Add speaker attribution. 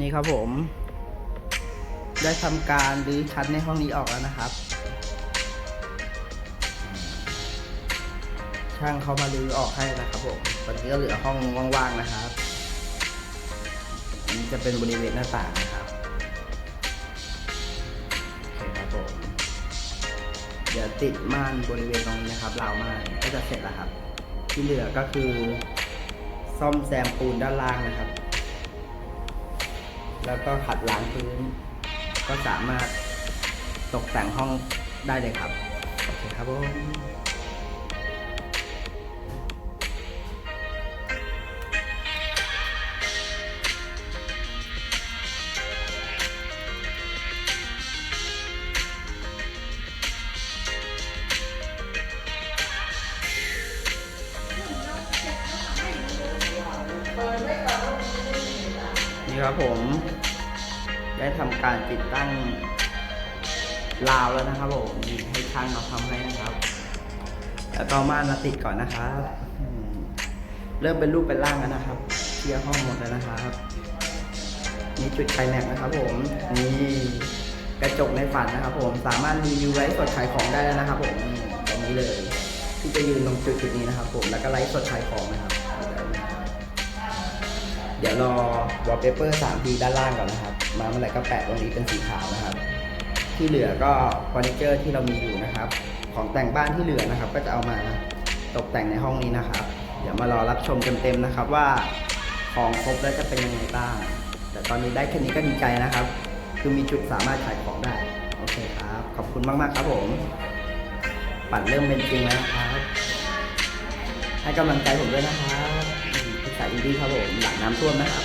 Speaker 1: นี่ครับผม ได้ทำการรื้อชั้นในห้องนี้ออกแล้วนะครับ ช่างเขามารื้อออกให้นะครับผมตอนนี้ก็เหลือห้องว่างๆนะครับนนี้จะเป็นบริเวณหน้าต่างนะครับโอเคครับผมเดี๋ยวติดม่านบริเวณตรงนี้นะครับราวม่านก็จะเสร็จแล้วครับ ที่เหลือก็คือ ซ่อมแซมปูนด้านล่างนะครับ แล้วก็ขัดล้างพื้น ก็สามารถตกแต่งห้องได้เลยครับ โอเคครับผม นี่ครับผม ได้ทำการติดตั้งราวแล้วนะครับผมนี่ให้ช่างมาทำให้นะครับ แล้วก็ม่านมาติดก่อนนะครับ เริ่มเป็นรูปเป็นร่างแล้วนะครับเคลียร์ห้องหมดแล้วนะครับนี่จุดไคลแม็กนะครับ ผมนี่กระจกในฝันนะครับ ผมสามารถรีวิวไลฟ์สดขายของได้แล้วนะครับ ผมตรงนี้เลยที่จะยืนตรงจุดจุดนี้นะครับ ผมแล้วก็ไลฟ์สดขายของนะครับ ดี๋ยวรอวอลเปเปอร์ 3D ด้านล่างก่อนนะครับ มาเมื่อไหร่ก็แปะตรงนี้เป็นสีขาวนะครับ ที่เหลือก็เฟอร์นิเจอร์ที่เรามีอยู่นะครับ ของแต่งบ้านที่เหลือนะครับ ก็จะเอามาตกแต่งในห้องนี้นะครับ เดี๋ยวมารอรับชมเต็มๆนะครับว่าของครบแล้วจะเป็นยังไงบ้าง แต่ตอนนี้ได้แค่นี้ก็ดีใจนะครับ คือมีจุดสามารถขายของได้ โอเคครับ ขอบคุณมากๆครับผม ปั่นเริ่มเป็นจริงแล้วครับ ให้กำลังใจผมด้วยนะครับ สายอินดี้ครับผมหลังน้ำท่วมนะครับ